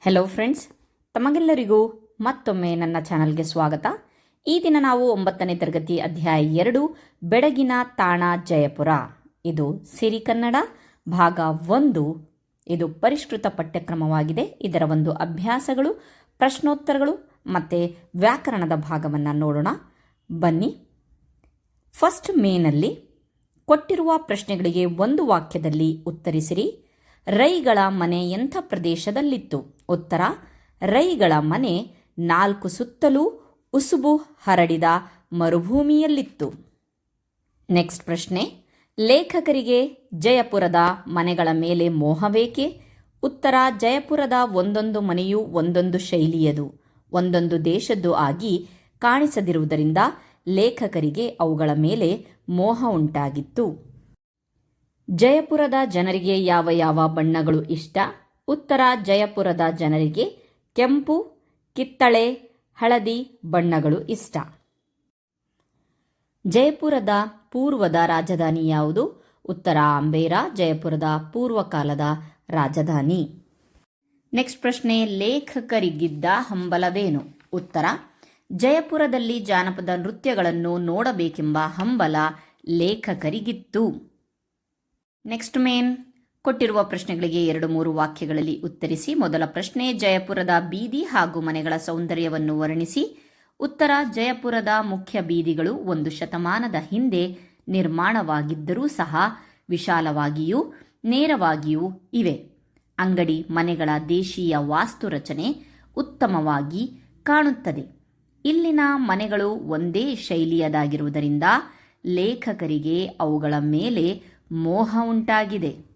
Hello friends ತಮಗೆಲ್ಲರಿಗೂ ಮತ್ತೊಮ್ಮೆ ನನ್ನ ಚಾನಲ್ಗೆ ಸ್ವಾಗತ. ಈ ದಿನ ನಾವು ಒಂಬತ್ತನೇ ತರಗತಿ ಅಧ್ಯಾಯ ಎರಡು, ಬೆಡಗಿನ ತಾಣ ಜಯಪುರ. ಇದು ಸಿರಿ ಕನ್ನಡ, ಭಾಗ ಒಂದು. ಇದು ಪರಿಷ್ಕೃತ ಪಠ್ಯಕ್ರಮವಾಗಿದೆ. ಇದರ ಒಂದು ಅಭ್ಯಾಸಗಳು, ಪ್ರಶ್ನೋತ್ತರಗಳು ಮತ್ತು ವ್ಯಾಕರಣದ ಭಾಗವನ್ನು ನೋಡೋಣ. ಬನ್ನಿ. ಫಸ್ಟ್ ಮೇನಲ್ಲಿ ಕೊಟ್ಟಿರುವ ಪ್ರಶ್ನೆಗಳಿಗೆ ಒಂದು ವಾಕ್ಯದಲ್ಲಿ ಉತ್ತರಿಸಿರಿ. ರೈಗಳ ಮನೆ ಎಂಥ ಪ್ರದೇಶದಲ್ಲಿತ್ತು? ಉತ್ತರ, ರೈಗಳ ಮನೆ ನಾಲ್ಕು ಸುತ್ತಲೂ ಉಸುಬು ಹರಡಿದ ಮರುಭೂಮಿಯಲ್ಲಿತ್ತು. ನೆಕ್ಸ್ಟ್ ಪ್ರಶ್ನೆ, ಲೇಖಕರಿಗೆ ಜಯಪುರದ ಮನೆಗಳ ಮೇಲೆ ಮೋಹವೇಕೆ? ಉತ್ತರ, ಜಯಪುರದ ಒಂದೊಂದು ಮನೆಯೂ ಒಂದೊಂದು ಶೈಲಿಯದು, ಒಂದೊಂದು ದೇಶದ್ದು ಆಗಿ ಕಾಣಿಸದಿರುವುದರಿಂದ ಲೇಖಕರಿಗೆ ಅವುಗಳ ಮೇಲೆ ಮೋಹ ಉಂಟಾಗಿತ್ತು. ಜಯಪುರದ ಜನರಿಗೆ ಯಾವ ಯಾವ ಬಣ್ಣಗಳು ಇಷ್ಟ? ಉತ್ತರ, ಜಯಪುರದ ಜನರಿಗೆ ಕೆಂಪು, ಕಿತ್ತಳೆ, ಹಳದಿ ಬಣ್ಣಗಳು ಇಷ್ಟ. ಜಯಪುರದ ಪೂರ್ವದ ರಾಜಧಾನಿ ಯಾವುದು? ಉತ್ತರ, ಅಂಬೇರ, ಜಯಪುರದ ಪೂರ್ವಕಾಲದ ರಾಜಧಾನಿ. ನೆಕ್ಸ್ಟ್ ಪ್ರಶ್ನೆ, ಲೇಖಕರಿಗಿದ್ದ ಹಂಬಲವೇನು? ಉತ್ತರ, ಜಯಪುರದಲ್ಲಿ ಜಾನಪದ ನೃತ್ಯಗಳನ್ನು ನೋಡಬೇಕೆಂಬ ಹಂಬಲ ಲೇಖಕರಿಗಿತ್ತು. ನೆಕ್ಸ್ಟ್ ಮೇನ್ ಕೊಟ್ಟಿರುವ ಪ್ರಶ್ನೆಗಳಿಗೆ ಎರಡು ಮೂರು ವಾಕ್ಯಗಳಲ್ಲಿ ಉತ್ತರಿಸಿ, ಮೊದಲ ಪ್ರಶ್ನೆ, ಜಯಪುರದ ಬೀದಿ ಹಾಗೂ ಮನೆಗಳ ಸೌಂದರ್ಯವನ್ನು ವರ್ಣಿಸಿ. ಉತ್ತರ, ಜಯಪುರದ ಮುಖ್ಯ ಬೀದಿಗಳು ಒಂದು ಶತಮಾನದ ಹಿಂದೆ ನಿರ್ಮಾಣವಾಗಿದ್ದರೂ ಸಹ ವಿಶಾಲವಾಗಿಯೂ ನೇರವಾಗಿಯೂ ಇವೆ. ಅಂಗಡಿ, ಮನೆಗಳ ದೇಶೀಯ ವಾಸ್ತು ರಚನೆ ಉತ್ತಮವಾಗಿ ಕಾಣುತ್ತದೆ. ಇಲ್ಲಿನ ಮನೆಗಳು ಒಂದೇ ಶೈಲಿಯದಾಗಿರುವುದರಿಂದ ಲೇಖಕರಿಗೆ ಅವುಗಳ ಮೇಲೆ ಮೋಹ ಉಂಟಾಗಿದೆ.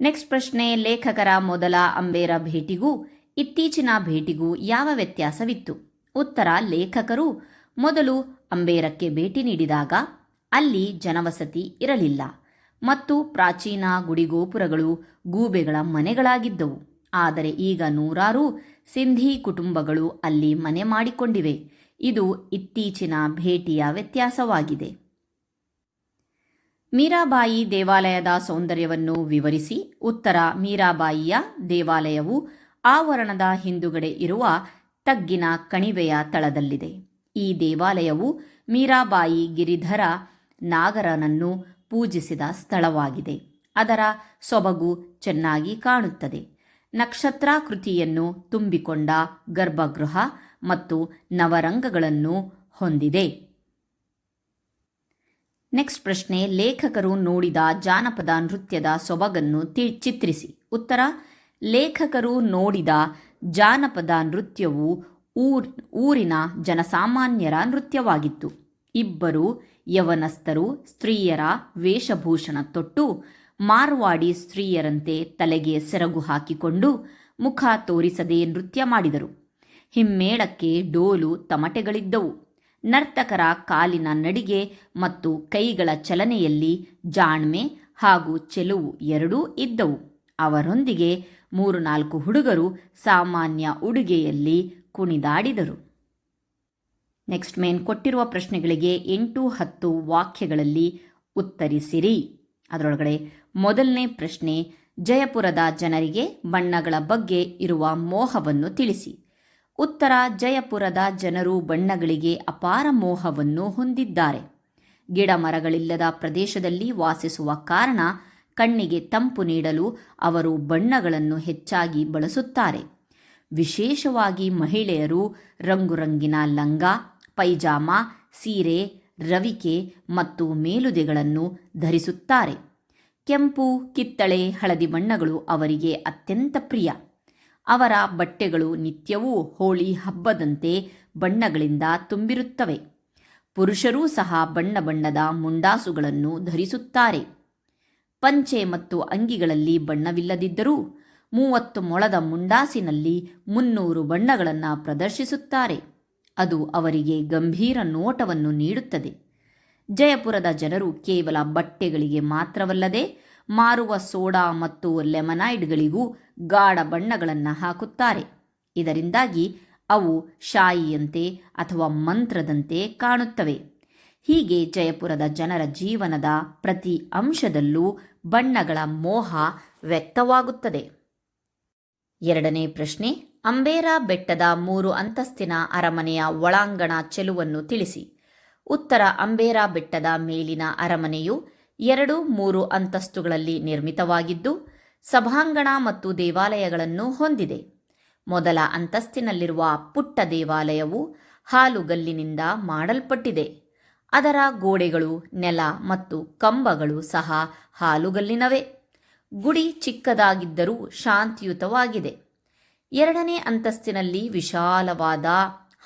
ನೆಕ್ಸ್ಟ್ ಪ್ರಶ್ನೆ, ಲೇಖಕರ ಮೊದಲ ಅಂಬೇರ ಭೇಟಿಗೂ, ಇತ್ತೀಚಿನ ಭೇಟಿಗೂ ಯಾವ ವ್ಯತ್ಯಾಸವಿತ್ತು? ಉತ್ತರ, ಲೇಖಕರು ಮೊದಲು ಅಂಬೇರಕ್ಕೆ ಭೇಟಿ ನೀಡಿದಾಗ ಅಲ್ಲಿ ಜನವಸತಿ ಇರಲಿಲ್ಲ ಮತ್ತು ಪ್ರಾಚೀನ ಗುಡಿಗೋಪುರಗಳು ಗೂಬೆಗಳ ಮನೆಗಳಾಗಿದ್ದವು. ಆದರೆ ಈಗ ನೂರಾರು ಸಿಂಧಿ ಕುಟುಂಬಗಳು ಅಲ್ಲಿ ಮನೆ ಮಾಡಿಕೊಂಡಿವೆ. ಇದು ಇತ್ತೀಚಿನ ಭೇಟಿಯ ವ್ಯತ್ಯಾಸವಾಗಿದೆ. ಮೀರಾಬಾಯಿ ದೇವಾಲಯದ ಸೌಂದರ್ಯವನ್ನು ವಿವರಿಸಿ, ಉತ್ತರ ಮೀರಾಬಾಯಿಯ ದೇವಾಲಯವು ಆವರಣದ ಹಿಂದುಗಡೆ ಇರುವ ತಗ್ಗಿನ ಕಣಿವೆಯ ತಳದಲ್ಲಿದೆ. ಈ ದೇವಾಲಯವು ಮೀರಾಬಾಯಿ ಗಿರಿಧರ ನಾಗರನನ್ನು ಪೂಜಿಸಿದ ಸ್ಥಳವಾಗಿದೆ. ಅದರ ಸೊಬಗು ಚೆನ್ನಾಗಿ ಕಾಣುತ್ತದೆ. ನಕ್ಷತ್ರಾಕೃತಿಯನ್ನು ತುಂಬಿಕೊಂಡ ಗರ್ಭಗೃಹ ಮತ್ತು ನವರಂಗಗಳನ್ನು ಹೊಂದಿದೆ. ನೆಕ್ಸ್ಟ್ ಪ್ರಶ್ನೆ, ಲೇಖಕರು ನೋಡಿದ ಜಾನಪದ ನೃತ್ಯದ ಸೊಬಗನ್ನು ಚಿತ್ರಿಸಿ. ಉತ್ತರ, ಲೇಖಕರು ನೋಡಿದ ಜಾನಪದ ನೃತ್ಯವು ಊರ್, ಊರಿನ ಜನಸಾಮಾನ್ಯರ ನೃತ್ಯವಾಗಿತ್ತು. ಇಬ್ಬರು ಯವನಸ್ಥರು, ಸ್ತ್ರೀಯರ ವೇಷಭೂಷಣ ತೊಟ್ಟು, ಮಾರ್ವಾಡಿ ಸ್ತ್ರೀಯರಂತೆ ತಲೆಗೆ ಸೆರಗು ಹಾಕಿಕೊಂಡು ಮುಖ ತೋರಿಸದೆ ನೃತ್ಯ ಮಾಡಿದರು. ಹಿಮ್ಮೇಳಕ್ಕೆ ಡೋಲು ತಮಟೆಗಳಿದ್ದವು. ನರ್ತಕರ ಕಾಲಿನ ನಡಿಗೆ ಮತ್ತು ಕೈಗಳ ಚಲನೆಯಲ್ಲಿ ಜಾಣ್ಮೆ ಹಾಗೂ ಚೆಲುವು ಎರಡೂ ಇದ್ದವು. ಅವರೊಂದಿಗೆ ಮೂರು ನಾಲ್ಕು ಹುಡುಗರು ಸಾಮಾನ್ಯ ಉಡುಗೆಯಲ್ಲಿ ಕುಣಿದಾಡಿದರು. ನೆಕ್ಸ್ಟ್ ಮೇನ್ ಕೊಟ್ಟಿರುವ ಪ್ರಶ್ನೆಗಳಿಗೆ ಎಂಟು ಹತ್ತು ವಾಕ್ಯಗಳಲ್ಲಿ ಉತ್ತರಿಸಿರಿ. ಅದರೊಳಗಡೆ ಮೊದಲನೇ ಪ್ರಶ್ನೆ, ಜಯಪುರದ ಜನರಿಗೆ ಬಣ್ಣಗಳ ಬಗ್ಗೆ ಇರುವ ಮೋಹವನ್ನು ತಿಳಿಸಿ. ಉತ್ತರ ಜಯಪುರದ ಜನರು ಬಣ್ಣಗಳಿಗೆ ಅಪಾರ ಮೋಹವನ್ನು ಹೊಂದಿದ್ದಾರೆ. ಗಿಡ ಮರಗಳಿಲ್ಲದ ಪ್ರದೇಶದಲ್ಲಿ ವಾಸಿಸುವ ಕಾರಣ ಕಣ್ಣಿಗೆ ತಂಪು ನೀಡಲು ಅವರು ಬಣ್ಣಗಳನ್ನು ಹೆಚ್ಚಾಗಿ ಬಳಸುತ್ತಾರೆ. ವಿಶೇಷವಾಗಿ ಮಹಿಳೆಯರು ರಂಗುರಂಗಿನ ಲಂಗ, ಪೈಜಾಮ, ಸೀರೆ, ರವಿಕೆ ಮತ್ತು ಮೇಲುದೆಗಳನ್ನು ಧರಿಸುತ್ತಾರೆ. ಕೆಂಪು, ಕಿತ್ತಳೆ, ಹಳದಿ ಬಣ್ಣಗಳು ಅವರಿಗೆ ಅತ್ಯಂತ ಪ್ರಿಯ. ಅವರ ಬಟ್ಟೆಗಳು ನಿತ್ಯವೂ ಹೋಳಿ ಹಬ್ಬದಂತೆ ಬಣ್ಣಗಳಿಂದ ತುಂಬಿರುತ್ತವೆ. ಪುರುಷರೂ ಸಹ ಬಣ್ಣ ಬಣ್ಣದ ಮುಂಡಾಸುಗಳನ್ನು ಧರಿಸುತ್ತಾರೆ. ಪಂಚೆ ಮತ್ತು ಅಂಗಿಗಳಲ್ಲಿ ಬಣ್ಣವಿಲ್ಲದಿದ್ದರೂ ಮೂವತ್ತು ಮೊಳದ ಮುಂಡಾಸಿನಲ್ಲಿ ಮುನ್ನೂರು ಬಣ್ಣಗಳನ್ನು ಪ್ರದರ್ಶಿಸುತ್ತಾರೆ. ಅದು ಅವರಿಗೆ ಗಂಭೀರ ನೋಟವನ್ನು ನೀಡುತ್ತದೆ. ಜಯಪುರದ ಜನರು ಕೇವಲ ಬಟ್ಟೆಗಳಿಗೆ ಮಾತ್ರವಲ್ಲದೆ ಮಾರುವ ಸೋಡಾ ಮತ್ತು ಲೆಮನಾಯ್ಡ್ಗಳಿಗೂ ಗಾಢ ಬಣ್ಣಗಳನ್ನು ಹಾಕುತ್ತಾರೆ. ಇದರಿಂದಾಗಿ ಅವು ಶಾಯಿಯಂತೆ ಅಥವಾ ಮಂತ್ರದಂತೆ ಕಾಣುತ್ತವೆ. ಹೀಗೆ ಜಯಪುರದ ಜನರ ಜೀವನದ ಪ್ರತಿ ಅಂಶದಲ್ಲೂ ಬಣ್ಣಗಳ ಮೋಹ ವ್ಯಕ್ತವಾಗುತ್ತದೆ. ಎರಡನೇ ಪ್ರಶ್ನೆ, ಅಂಬೇರಾ ಬೆಟ್ಟದ ಮೂರು ಅಂತಸ್ತಿನ ಅರಮನೆಯ ಒಳಾಂಗಣ ಚೆಲುವನ್ನು ತಿಳಿಸಿ. ಉತ್ತರ ಅಂಬೇರಾ ಬೆಟ್ಟದ ಮೇಲಿನ ಅರಮನೆಯು ಎರಡು ಮೂರು ಅಂತಸ್ತುಗಳಲ್ಲಿ ನಿರ್ಮಿತವಾಗಿದ್ದು, ಸಭಾಂಗಣ ಮತ್ತು ದೇವಾಲಯಗಳನ್ನು ಹೊಂದಿದೆ. ಮೊದಲ ಅಂತಸ್ತಿನಲ್ಲಿರುವ ಪುಟ್ಟ ದೇವಾಲಯವು ಹಾಲುಗಲ್ಲಿನಿಂದ ಮಾಡಲ್ಪಟ್ಟಿದೆ. ಅದರ ಗೋಡೆಗಳು, ನೆಲ ಮತ್ತು ಕಂಬಗಳು ಸಹ ಹಾಲುಗಲ್ಲಿನವೇ. ಗುಡಿ ಚಿಕ್ಕದಾಗಿದ್ದರೂ ಶಾಂತಿಯುತವಾಗಿದೆ. ಎರಡನೇ ಅಂತಸ್ತಿನಲ್ಲಿ ವಿಶಾಲವಾದ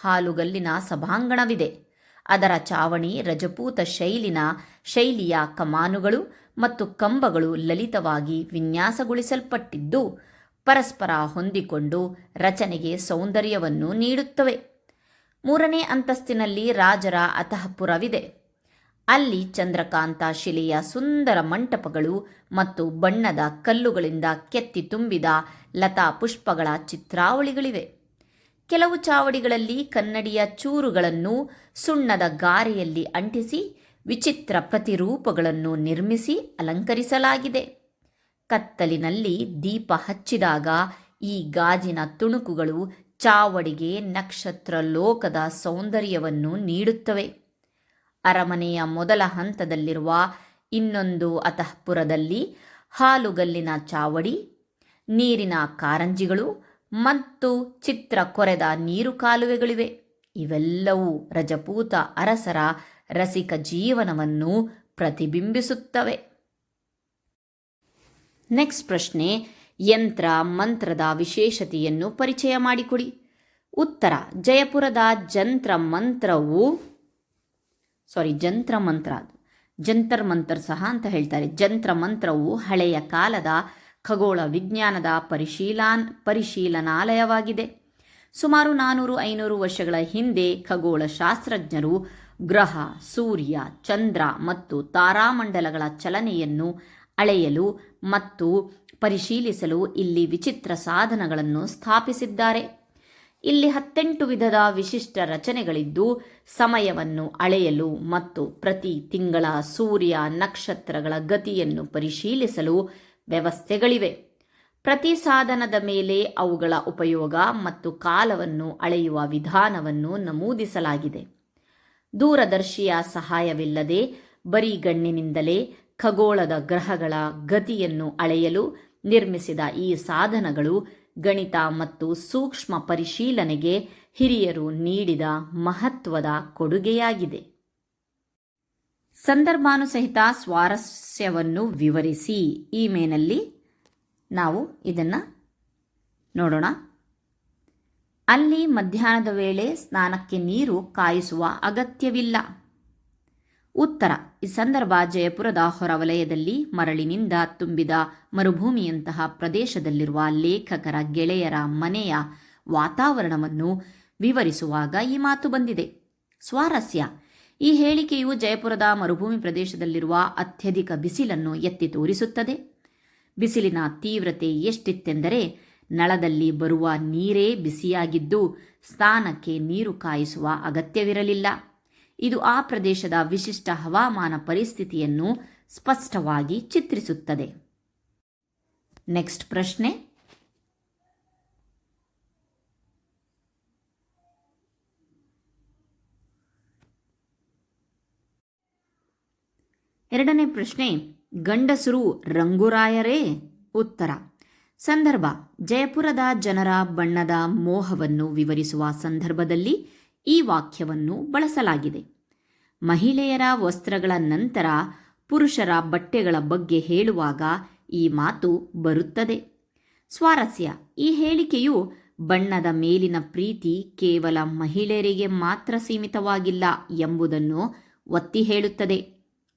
ಹಾಲುಗಲ್ಲಿನ ಸಭಾಂಗಣವಿದೆ. ಅದರ ಚಾವಣಿ, ರಜಪೂತ ಶೈಲಿನ ಶೈಲಿಯ ಕಮಾನುಗಳು ಮತ್ತು ಕಂಬಗಳು ಲಲಿತವಾಗಿ ವಿನ್ಯಾಸಗೊಳಿಸಲ್ಪಟ್ಟಿದ್ದು, ಪರಸ್ಪರ ಹೊಂದಿಕೊಂಡು ರಚನೆಗೆ ಸೌಂದರ್ಯವನ್ನು ನೀಡುತ್ತವೆ. ಮೂರನೇ ಅಂತಸ್ತಿನಲ್ಲಿ ರಾಜರ ಅತಃಪುರವಿದೆ ಅಲ್ಲಿ ಚಂದ್ರಕಾಂತ ಶಿಲೆಯ ಸುಂದರ ಮಂಟಪಗಳು ಮತ್ತು ಬಣ್ಣದ ಕಲ್ಲುಗಳಿಂದ ಕೆತ್ತಿ ತುಂಬಿದ ಲತಾ ಪುಷ್ಪಗಳ ಚಿತ್ರಾವಳಿಗಳಿವೆ. ಕೆಲವು ಚಾವಡಿಗಳಲ್ಲಿ ಕನ್ನಡಿಯ ಚೂರುಗಳನ್ನು ಸುಣ್ಣದ ಗಾರೆಯಲ್ಲಿ ಅಂಟಿಸಿ ವಿಚಿತ್ರ ಪ್ರತಿರೂಪಗಳನ್ನು ನಿರ್ಮಿಸಿ ಅಲಂಕರಿಸಲಾಗಿದೆ. ಕತ್ತಲಿನಲ್ಲಿ ದೀಪ ಹಚ್ಚಿದಾಗ ಈ ಗಾಜಿನ ತುಣುಕುಗಳು ಚಾವಡಿಗೆ ನಕ್ಷತ್ರ ಲೋಕದ ಸೌಂದರ್ಯವನ್ನು ನೀಡುತ್ತವೆ. ಅರಮನೆಯ ಮೊದಲ ಹಂತದಲ್ಲಿರುವ ಇನ್ನೊಂದು ಅತಃಪುರದಲ್ಲಿ ಹಾಲುಗಲ್ಲಿನ ಚಾವಡಿ, ನೀರಿನ ಕಾರಂಜಿಗಳು ಮತ್ತು ಚಿತ್ರ ಕೊರೆದ ನೀರು ಕಾಲುವೆಗಳಿವೆ. ಇವೆಲ್ಲವೂ ರಜಪೂತ ಅರಸರ ರಸಿಕ ಜೀವನವನ್ನು ಪ್ರತಿಬಿಂಬಿಸುತ್ತವೆ. ನೆಕ್ಸ್ಟ್ ಪ್ರಶ್ನೆ, ಯಂತ್ರ ಮಂತ್ರದ ವಿಶೇಷತೆಯನ್ನು ಪರಿಚಯ ಮಾಡಿಕೊಡಿ. ಉತ್ತರ, ಜಯಪುರದ ಜಂತ್ರ ಮಂತ್ರವು ಸಾರಿ ಜಂತ್ರ ಮಂತ್ರ, ಜಂತರ್ ಮಂತರ್ ಸಹ ಅಂತ ಹೇಳ್ತಾರೆ. ಜಂತ್ರ ಮಂತ್ರವು ಹಳೆಯ ಕಾಲದ ಖಗೋಳ ವಿಜ್ಞಾನದ ಪರಿಶೀಲಾನ್, ಪರಿಶೀಲನಾಲಯವಾಗಿದೆ. ಸುಮಾರು ನಾನೂರು ಐನೂರು ವರ್ಷಗಳ ಹಿಂದೆ ಖಗೋಳ ಶಾಸ್ತ್ರಜ್ಞರು ಗ್ರಹ, ಸೂರ್ಯ, ಚಂದ್ರ ಮತ್ತು ತಾರಾಮಂಡಲಗಳ ಚಲನೆಯನ್ನು ಅಳೆಯಲು ಮತ್ತು ಪರಿಶೀಲಿಸಲು ಇಲ್ಲಿ ವಿಚಿತ್ರ ಸಾಧನಗಳನ್ನು ಸ್ಥಾಪಿಸಿದ್ದಾರೆ. ಇಲ್ಲಿ ಹತ್ತೆಂಟು ವಿಧದ ವಿಶಿಷ್ಟ ರಚನೆಗಳಿದ್ದು, ಸಮಯವನ್ನು ಅಳೆಯಲು ಮತ್ತು ಪ್ರತಿ ತಿಂಗಳ ಸೂರ್ಯ ನಕ್ಷತ್ರಗಳ ಗತಿಯನ್ನು ಪರಿಶೀಲಿಸಲು ವ್ಯವಸ್ಥೆಗಳಿವೆ. ಪ್ರತಿ ಸಾಧನದ ಮೇಲೆ ಅವುಗಳ ಉಪಯೋಗ ಮತ್ತು ಕಾಲವನ್ನು ಅಳೆಯುವ ವಿಧಾನವನ್ನು ನಮೂದಿಸಲಾಗಿದೆ. ದೂರದರ್ಶಿಯ ಸಹಾಯವಿಲ್ಲದೆ ಬರೀ ಗಣ್ಣಿನಿಂದಲೇ ಖಗೋಳದ ಗ್ರಹಗಳ ಗತಿಯನ್ನು ಅಳೆಯಲು ನಿರ್ಮಿಸಿದ ಈ ಸಾಧನಗಳು ಗಣಿತ ಮತ್ತು ಸೂಕ್ಷ್ಮ ಪರಿಶೀಲನೆಗೆ ಹಿರಿಯರು ನೀಡಿದ ಮಹತ್ವದ ಕೊಡುಗೆಯಾಗಿದೆ. ಸಂದರ್ಭಾನುಸಹಿತ ಸ್ವಾರಸ್ಯವನ್ನು ವಿವರಿಸಿ ಈ ಮೇನಲ್ಲಿ ನಾವು ಇದನ್ನು ನೋಡೋಣ. ಅಲ್ಲಿ ಮಧ್ಯಾಹ್ನದ ವೇಳೆ ಸ್ನಾನಕ್ಕೆ ನೀರು ಕಾಯಿಸುವ ಅಗತ್ಯವಿಲ್ಲ. ಉತ್ತರ, ಈ ಸಂದರ್ಭ ಜಯಪುರದ ಹೊರವಲಯದಲ್ಲಿ ಮರಳಿನಿಂದ ತುಂಬಿದ ಮರುಭೂಮಿಯಂತಹ ಪ್ರದೇಶದಲ್ಲಿರುವ ಲೇಖಕರ ಗೆಳೆಯರ ಮನೆಯ ವಾತಾವರಣವನ್ನು ವಿವರಿಸುವಾಗ ಈ ಮಾತು ಬಂದಿದೆ. ಸ್ವಾರಸ್ಯ ಈ ಹೇಳಿಕೆಯು ಜಯಪುರದ ಮರುಭೂಮಿ ಪ್ರದೇಶದಲ್ಲಿರುವ ಅತ್ಯಧಿಕ ಬಿಸಿಲನ್ನು ಎತ್ತಿ ತೋರಿಸುತ್ತದೆ. ಬಿಸಿಲಿನ ತೀವ್ರತೆ ಎಷ್ಟಿತ್ತೆಂದರೆ ನಳದಲ್ಲಿ ಬರುವ ನೀರೇ ಬಿಸಿಯಾಗಿದ್ದು ಸ್ನಾನಕ್ಕೆ ನೀರು ಕಾಯಿಸುವ ಅಗತ್ಯವಿರಲಿಲ್ಲ. ಇದು ಆ ಪ್ರದೇಶದ ವಿಶಿಷ್ಟ ಹವಾಮಾನ ಪರಿಸ್ಥಿತಿಯನ್ನು ಸ್ಪಷ್ಟವಾಗಿ ಚಿತ್ರಿಸುತ್ತದೆ. ನೆಕ್ಸ್ಟ್ ಪ್ರಶ್ನೆ. ಎರಡನೇ ಪ್ರಶ್ನೆ, ಗಂಡಸರು ರಂಗುರಾಯರೇ? ಉತ್ತರ, ಸಂದರ್ಭ, ಜಯಪುರದ ಜನರ ಬಣ್ಣದ ಮೋಹವನ್ನು ವಿವರಿಸುವ ಸಂದರ್ಭದಲ್ಲಿ ಈ ವಾಕ್ಯವನ್ನು ಬಳಸಲಾಗಿದೆ. ಮಹಿಳೆಯರ ವಸ್ತ್ರಗಳ ನಂತರ ಪುರುಷರ ಬಟ್ಟೆಗಳ ಬಗ್ಗೆ ಹೇಳುವಾಗ ಈ ಮಾತು ಬರುತ್ತದೆ. ಸ್ವಾರಸ್ಯ, ಈ ಹೇಳಿಕೆಯು ಬಣ್ಣದ ಮೇಲಿನ ಪ್ರೀತಿ ಕೇವಲ ಮಹಿಳೆಯರಿಗೆ ಮಾತ್ರ ಸೀಮಿತವಾಗಿಲ್ಲ ಎಂಬುದನ್ನು ಒತ್ತಿ ಹೇಳುತ್ತದೆ.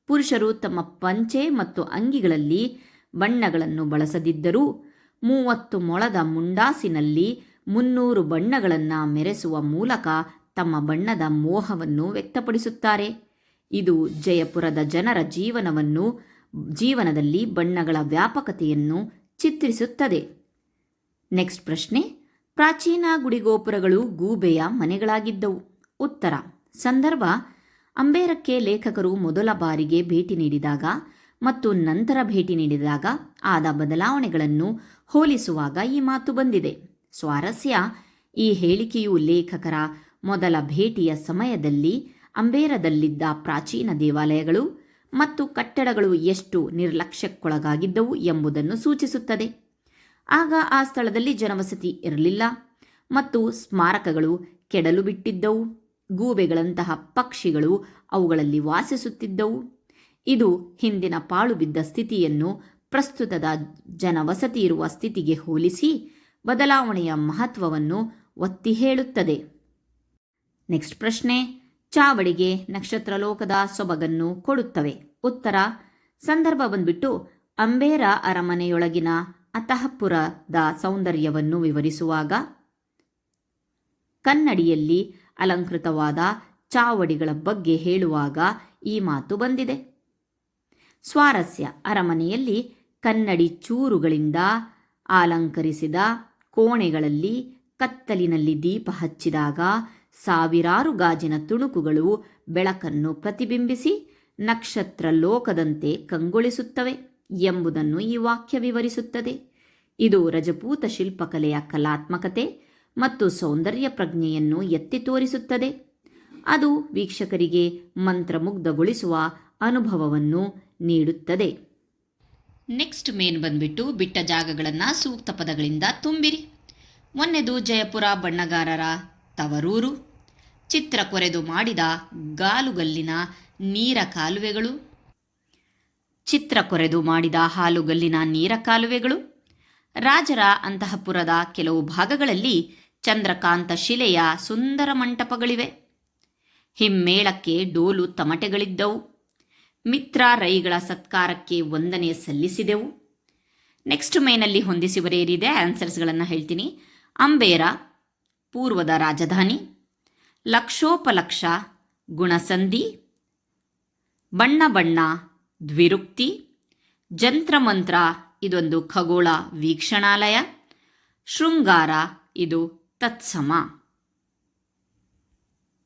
ಪುರುಷರು ತಮ್ಮ ಪಂಚೆ ಮತ್ತು ಅಂಗಿಗಳಲ್ಲಿ ಬಣ್ಣಗಳನ್ನು ಬಳಸದಿದ್ದರೂ ಮೂವತ್ತು ಮೊಳದ ಮುಂಡಾಸಿನಲ್ಲಿ ಮುನ್ನೂರು ಬಣ್ಣಗಳನ್ನು ಮೆರೆಸುವ ಮೂಲಕ ತಮ್ಮ ಬಣ್ಣದ ಮೋಹವನ್ನು ವ್ಯಕ್ತಪಡಿಸುತ್ತಾರೆ. ಇದು ಜಯಪುರದ ಜನರ ಜೀವನವನ್ನು, ಜೀವನದಲ್ಲಿ ಬಣ್ಣಗಳ ವ್ಯಾಪಕತೆಯನ್ನು ಚಿತ್ರಿಸುತ್ತದೆ. ನೆಕ್ಸ್ಟ್ ಪ್ರಶ್ನೆ, ಪ್ರಾಚೀನ ಗುಡಿಗೋಪುರಗಳು ಗೂಬೆಯ ಮನೆಗಳಾಗಿದ್ದವು. ಉತ್ತರ, ಸಂದರ್ಭ ಅಂಬೇರಕ್ಕೆ ಲೇಖಕರು ಮೊದಲ ಬಾರಿಗೆ ಭೇಟಿ ನೀಡಿದಾಗ ಮತ್ತು ನಂತರ ಭೇಟಿ ನೀಡಿದಾಗ ಆದ ಬದಲಾವಣೆಗಳನ್ನು ಹೋಲಿಸುವಾಗ ಈ ಮಾತು ಬಂದಿದೆ. ಸ್ವಾರಸ್ಯ ಈ ಹೇಳಿಕೆಯು ಲೇಖಕರ ಮೊದಲ ಭೇಟಿಯ ಸಮಯದಲ್ಲಿ ಅಂಬೇರದಲ್ಲಿದ್ದ ಪ್ರಾಚೀನ ದೇವಾಲಯಗಳು ಮತ್ತು ಕಟ್ಟಡಗಳು ಎಷ್ಟು ನಿರ್ಲಕ್ಷ್ಯಕ್ಕೊಳಗಾಗಿದ್ದವು ಎಂಬುದನ್ನು ಸೂಚಿಸುತ್ತದೆ. ಆಗ ಆ ಸ್ಥಳದಲ್ಲಿ ಜನವಸತಿ ಇರಲಿಲ್ಲ ಮತ್ತು ಸ್ಮಾರಕಗಳು ಕೆಡಲು ಬಿಟ್ಟಿದ್ದವು. ಗೂಬೆಗಳಂತಹ ಪಕ್ಷಿಗಳು ಅವುಗಳಲ್ಲಿ ವಾಸಿಸುತ್ತಿದ್ದವು. ಇದು ಹಿಂದಿನ ಪಾಳುಬಿದ್ದ ಸ್ಥಿತಿಯನ್ನು ಪ್ರಸ್ತುತದ ಜನವಸತಿ ಇರುವ ಸ್ಥಿತಿಗೆ ಹೋಲಿಸಿ ಬದಲಾವಣೆಯ ಮಹತ್ವವನ್ನು ಒತ್ತಿ ಹೇಳುತ್ತದೆ. ನೆಕ್ಸ್ಟ್ ಪ್ರಶ್ನೆ, ಚಾವಡಿಗೆ ನಕ್ಷತ್ರಲೋಕದ ಸೊಬಗನ್ನು ಕೊಡುತ್ತವೆ. ಉತ್ತರ, ಸಂದರ್ಭ ಬಂದ್ಬಿಟ್ಟು ಅಂಬೇರ ಅರಮನೆಯೊಳಗಿನ ಅತಃಪುರದ ಸೌಂದರ್ಯವನ್ನು ವಿವರಿಸುವಾಗ, ಕನ್ನಡಿಯಲ್ಲಿ ಅಲಂಕೃತವಾದ ಚಾವಡಿಗಳ ಬಗ್ಗೆ ಹೇಳುವಾಗ ಈ ಮಾತು ಬಂದಿದೆ. ಸ್ವಾರಸ್ಯ ಅರಮನೆಯಲ್ಲಿ ಕನ್ನಡಿ ಚೂರುಗಳಿಂದ ಅಲಂಕರಿಸಿದ ಕೋಣೆಗಳಲ್ಲಿ ಕತ್ತಲಿನಲ್ಲಿ ದೀಪ ಹಚ್ಚಿದಾಗ ಸಾವಿರಾರು ಗಾಜಿನ ತುಣುಕುಗಳು ಬೆಳಕನ್ನು ಪ್ರತಿಬಿಂಬಿಸಿ ನಕ್ಷತ್ರ ಲೋಕದಂತೆ ಕಂಗೊಳಿಸುತ್ತವೆ ಎಂಬುದನ್ನು ಈ ವಾಕ್ಯ ವಿವರಿಸುತ್ತದೆ. ಇದು ರಜಪೂತ ಶಿಲ್ಪಕಲೆಯ ಕಲಾತ್ಮಕತೆ ಮತ್ತು ಸೌಂದರ್ಯ ಪ್ರಜ್ಞೆಯನ್ನು ಎತ್ತಿ ತೋರಿಸುತ್ತದೆ. ಅದು ವೀಕ್ಷಕರಿಗೆ ಮಂತ್ರಮುಗ್ಧಗೊಳಿಸುವ ಅನುಭವವನ್ನು ನೀಡುತ್ತದೆ. ನೆಕ್ಸ್ಟ್ ಮೇನ್ ಬಂದ್ಬಿಟ್ಟು ಬಿಟ್ಟ ಜಾಗಗಳನ್ನು ಸೂಕ್ತ ಪದಗಳಿಂದ ತುಂಬಿರಿ. ಮೊನ್ನೆದು ಜಯಪುರ ಬಣ್ಣಗಾರರ ತವರೂರು, ಚಿತ್ರ ಕೊರೆದು ಮಾಡಿದ ಗಾಲುಗಲ್ಲಿನ ನೀರ ಕಾಲುವೆಗಳು, ಚಿತ್ರ ಕೊರೆದು ಮಾಡಿದ ಹಾಲುಗಲ್ಲಿನ ನೀರ ಕಾಲುವೆಗಳು, ರಾಜರ ಅಂತಃಪುರದ ಕೆಲವು ಭಾಗಗಳಲ್ಲಿ ಚಂದ್ರಕಾಂತ ಶಿಲೆಯ ಸುಂದರ ಮಂಟಪಗಳಿವೆ. ಹಿಮ್ಮೇಳಕ್ಕೆ ಡೋಲು ತಮಟೆಗಳಿದ್ದವು. ಮಿತ್ರ ರೈಗಳ ಸತ್ಕಾರಕ್ಕೆ ವಂದನೆ ಸಲ್ಲಿಸಿದೆವು. ನೆಕ್ಸ್ಟ್ ಮೇನಲ್ಲಿ ಹೊಂದಿಸಿ ಬರೆಯರಿದೆ ಆನ್ಸರ್ಸ್ಗಳನ್ನು ಹೇಳ್ತೀನಿ. ಅಂಬೇರ, ಪೂರ್ವದ ರಾಜಧಾನಿ. ಲಕ್ಷೋಪಲಕ್ಷ, ಗುಣಸಂಧಿ. ಬಣ್ಣ ಬಣ್ಣ, ದ್ವಿರುಕ್ತಿ. ಜಂತ್ರಮಂತ್ರ, ಇದೊಂದು ಖಗೋಳ ವೀಕ್ಷಣಾಲಯ. ಶೃಂಗಾರ, ಇದು ತತ್ಸಮ.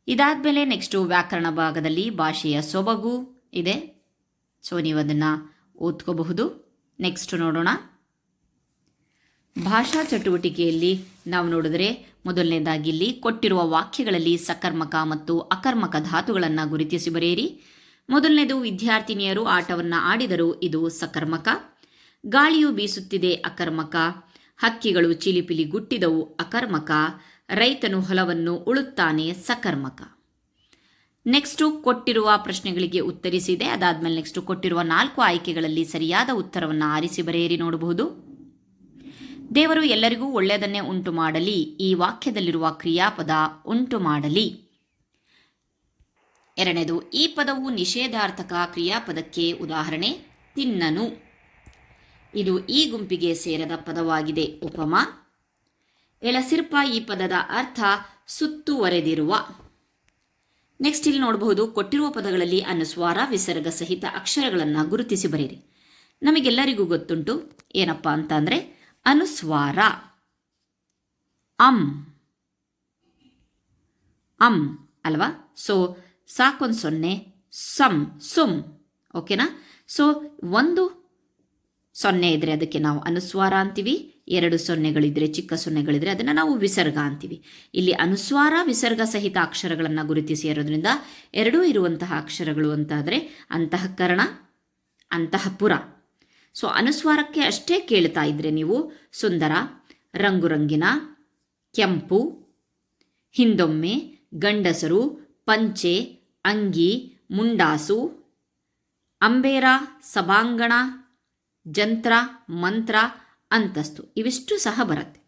ಇದಾದ ಮೇಲೆ ನೆಕ್ಸ್ಟು ವ್ಯಾಕರಣ ಭಾಗದಲ್ಲಿ ಭಾಷೆಯ ಸೊಬಗು ಇದೆ. ಸೊ ನೀವು ಅದನ್ನು ಓದ್ಕೋಬಹುದು. ನೆಕ್ಸ್ಟ್ ನೋಡೋಣ. ಭಾಷಾ ಚಟುವಟಿಕೆಯಲ್ಲಿ ನಾವು ನೋಡಿದ್ರೆ ಮೊದಲನೇದಾಗಿ ಇಲ್ಲಿ ಕೊಟ್ಟಿರುವ ವಾಕ್ಯಗಳಲ್ಲಿ ಸಕರ್ಮಕ ಮತ್ತು ಅಕರ್ಮಕ ಧಾತುಗಳನ್ನು ಗುರುತಿಸಿ ಬರೆಯಿರಿ. ಮೊದಲನೇದು, ವಿದ್ಯಾರ್ಥಿನಿಯರು ಆಟವನ್ನು ಆಡಿದರು ಇದು ಸಕರ್ಮಕ. ಗಾಳಿಯು ಬೀಸುತ್ತಿದೆ, ಅಕರ್ಮಕ. ಹಕ್ಕಿಗಳು ಚಿಲಿಪಿಲಿ ಗುಟ್ಟಿದವು ಅಕರ್ಮಕ, ರೈತನು ಹೊಲವನ್ನು ಉಳುತ್ತಾನೆ ಸಕರ್ಮಕ. ನೆಕ್ಸ್ಟು ಕೊಟ್ಟಿರುವ ಪ್ರಶ್ನೆಗಳಿಗೆ ಉತ್ತರಿಸಿದೆ. ಅದಾದಮೇಲೆ ನೆಕ್ಸ್ಟ್ ಕೊಟ್ಟಿರುವ ನಾಲ್ಕು ಆಯ್ಕೆಗಳಲ್ಲಿ ಸರಿಯಾದ ಉತ್ತರವನ್ನು ಆರಿಸಿ ಬರೆಯಿರಿ ನೋಡಬಹುದು. ದೇವರು ಎಲ್ಲರಿಗೂ ಒಳ್ಳೆಯದನ್ನೇ ಉಂಟು ಮಾಡಲಿ, ಈ ವಾಕ್ಯದಲ್ಲಿರುವ ಕ್ರಿಯಾಪದ ಉಂಟು ಮಾಡಲಿ. ಎರಡನೇದು, ಈ ಪದವು ನಿಷೇಧಾರ್ಥಕ ಕ್ರಿಯಾಪದಕ್ಕೆ ಉದಾಹರಣೆ, ತಿನ್ನನು. ಇದು ಈ ಗುಂಪಿಗೆ ಸೇರದ ಪದವಾಗಿದೆ. ಉಪಮ. ಎಳಸಿರ್ಪ ಈ ಪದದ ಅರ್ಥ ಸುತ್ತುವರೆದಿರುವ ನೆಕ್ಸ್ಟ್ ಇಲ್ಲಿ ನೋಡಬಹುದು, ಕೊಟ್ಟಿರುವ ಪದಗಳಲ್ಲಿ ಅನುಸ್ವಾರ, ವಿಸರ್ಗ ಸಹಿತ ಅಕ್ಷರಗಳನ್ನು ಗುರುತಿಸಿ ಬರೀರಿ ನಮಗೆಲ್ಲರಿಗೂ ಗೊತ್ತುಂಟು, ಏನಪ್ಪ ಅಂತ ಅಂದರೆ ಅನುಸ್ವಾರ. ಅಂ. ಅಂ ಅಲ್ವಾ? ಸೊ ಸಾಕೊಂದು ಸೊನ್ನೆ ಸಂ. ಸುಮ್ ಓಕೆನಾ ಸೊ ಒಂದು ಸೊನ್ನೆ ಇದ್ದರೆ ಅದಕ್ಕೆ ನಾವು ಅನುಸ್ವಾರ ಅಂತೀವಿ, ಎರಡು ಸೊನ್ನೆಗಳಿದ್ರೆ ಚಿಕ್ಕ ಸೊನ್ನೆಗಳಿದ್ರೆ ಅದನ್ನು ನಾವು ವಿಸರ್ಗ ಅಂತೀವಿ. ಇಲ್ಲಿ ಅನುಸ್ವಾರ, ವಿಸರ್ಗ ಸಹಿತ ಅಕ್ಷರಗಳನ್ನು ಗುರುತಿಸಿ ಇರೋದ್ರಿಂದ ಎರಡೂ ಇರುವಂತಹ ಅಕ್ಷರಗಳು ಅಂತಾದರೆ ಅಂತಃಕರಣ, ಅಂತಃಪುರ. ಸೊ, ಅನುಸ್ವಾರಕ್ಕೆ ಅಷ್ಟೇ ಕೇಳ್ತಾ ಇದ್ರೆ ನೀವು ಸುಂದರ, ರಂಗುರಂಗಿನ, ಕೆಂಪು, ಹಿಂದೊಮ್ಮೆ, ಗಂಡಸರು, ಪಂಚೆ, ಅಂಗಿ, ಮುಂಡಾಸು, ಅಂಬೇರ, ಸಭಾಂಗಣ ಜಂತ್ರ, ಮಂತ್ರ, ಅಂತಸ್ತು ಇವಿಷ್ಟು ಸಹ ಬರುತ್ತೆ.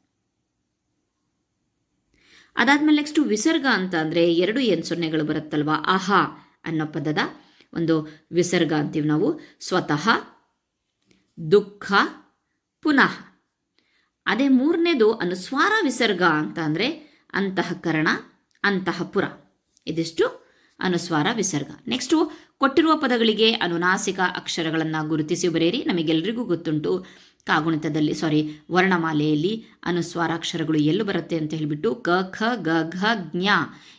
ಅದಾದ್ಮೇಲೆ ನೆಕ್ಸ್ಟ್ ವಿಸರ್ಗ ಅಂತ ಅಂದರೆ ಎರಡು ಏನು ಸೊನ್ನೆಗಳು ಬರುತ್ತಲ್ವಾ? ಆಹಾ ಅನ್ನೋ ಪದದ ಒಂದು ವಿಸರ್ಗ ಅಂತೀವಿ ನಾವು. ಸ್ವತಃ, ದುಃಖ, ಪುನಃ. ಅದೇ ಮೂರನೇದು ಅನುಸ್ವಾರ ವಿಸರ್ಗ ಅಂತ ಅಂದರೆ ಅಂತಃಕರಣ, ಅಂತಃಪುರ. ಇದಿಷ್ಟು ಅನುಸ್ವಾರ ವಿಸರ್ಗ. ನೆಕ್ಸ್ಟು ಕೊಟ್ಟಿರುವ ಪದಗಳಿಗೆ ಅನುನಾಸಿಕ ಅಕ್ಷರಗಳನ್ನು ಗುರುತಿಸಿ ಬರೆಯಿರಿ. ನಮಗೆಲ್ಲರಿಗೂ ಗೊತ್ತುಂಟು. ಕಾಗುಣಿತದಲ್ಲಿ ಸಾರಿ ವರ್ಣಮಾಲೆಯಲ್ಲಿ ಅನುಸ್ವಾರ ಅಕ್ಷರಗಳು ಎಲ್ಲೂ ಬರುತ್ತೆ ಅಂತ ಹೇಳಿಬಿಟ್ಟು ಕ, ಖ, ಗ, ಘ, ಜ್ಞ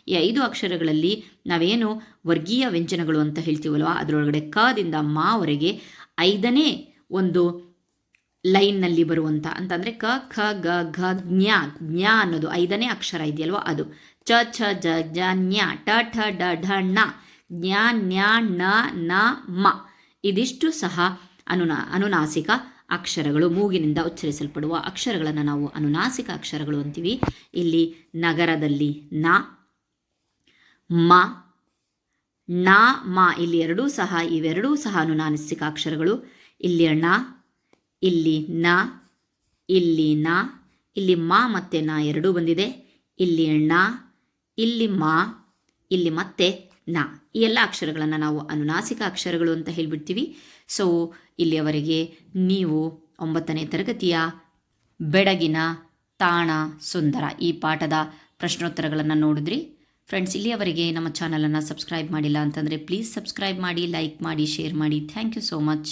ಈ ಐದು ಅಕ್ಷರಗಳಲ್ಲಿ ನಾವೇನು ವರ್ಗೀಯ ವ್ಯಂಜನಗಳು ಅಂತ ಹೇಳ್ತೀವಲ್ವ? ಅದರೊಳಗಡೆ ಕದಿಂದ ಮಾವರೆಗೆ ಐದನೇ ಒಂದು ಲೈನ್ನಲ್ಲಿ ಬರುವಂಥ ಅಂತಂದರೆ ಕ, ಖ, ಗ, ಘ, ಜ್ಞ ಜ್ಞ ಅನ್ನೋದು ಐದನೇ ಅಕ್ಷರ ಇದೆಯಲ್ವ ಅದು. ಚ ಛ ಜ ಜ ಜ್ಞ ಟ ಠ ಡ ಢ, ಣ ಜ್ಞ ನ್ಯಾ ಣ ನ, ಮ. ಇದಿಷ್ಟು ಸಹ ಅನುನಾ, ಅನುನಾಸಿಕ ಅಕ್ಷರಗಳು. ಮೂಗಿನಿಂದ ಉಚ್ಚರಿಸಲ್ಪಡುವ ಅಕ್ಷರಗಳನ್ನು ನಾವು ಅನುನಾಸಿಕ ಅಕ್ಷರಗಳು ಅಂತೀವಿ. ಇಲ್ಲಿ ನಗರದಲ್ಲಿ ನ, ಮ ನ, ಮ. ಇಲ್ಲಿ ಎರಡೂ ಸಹ, ಇವೆರಡೂ ಸಹ ಅನುನಾಸಿಕ ಅಕ್ಷರಗಳು. ಇಲ್ಲಿ ಣ, ಇಲ್ಲಿ ನ ಇಲ್ಲಿ ನ, ಇಲ್ಲಿ ಮ ಮತ್ತು ನ ಎರಡೂ ಬಂದಿದೆ. ಇಲ್ಲಿ ಣ ಇಲ್ಲಿ ಮಾ, ಇಲ್ಲಿ ಮತ್ತೆ ನ. ಈ ಎಲ್ಲ ಅಕ್ಷರಗಳನ್ನು ನಾವು ಅನುನಾಸಿಕ ಅಕ್ಷರಗಳು ಅಂತ ಹೇಳಿಬಿಡ್ತೀವಿ. ಸೊ ಇಲ್ಲಿಯವರೆಗೆ ನೀವು ಒಂಬತ್ತನೇ ತರಗತಿಯ ಬೆಡಗಿನ ತಾಣ ಸುಂದರ ಈ ಪಾಠದ ಪ್ರಶ್ನೋತ್ತರಗಳನ್ನು ನೋಡಿದ್ರಿ. ಫ್ರೆಂಡ್ಸ್ ಇಲ್ಲಿಯವರೆಗೆ ನಮ್ಮ ಚಾನಲನ್ನು ಸಬ್ಸ್ಕ್ರೈಬ್ ಮಾಡಿಲ್ಲ ಅಂತಂದರೆ ಪ್ಲೀಸ್ ಸಬ್ಸ್ಕ್ರೈಬ್ ಮಾಡಿ ಲೈಕ್ ಮಾಡಿ ಶೇರ್ ಮಾಡಿ. Thank you so much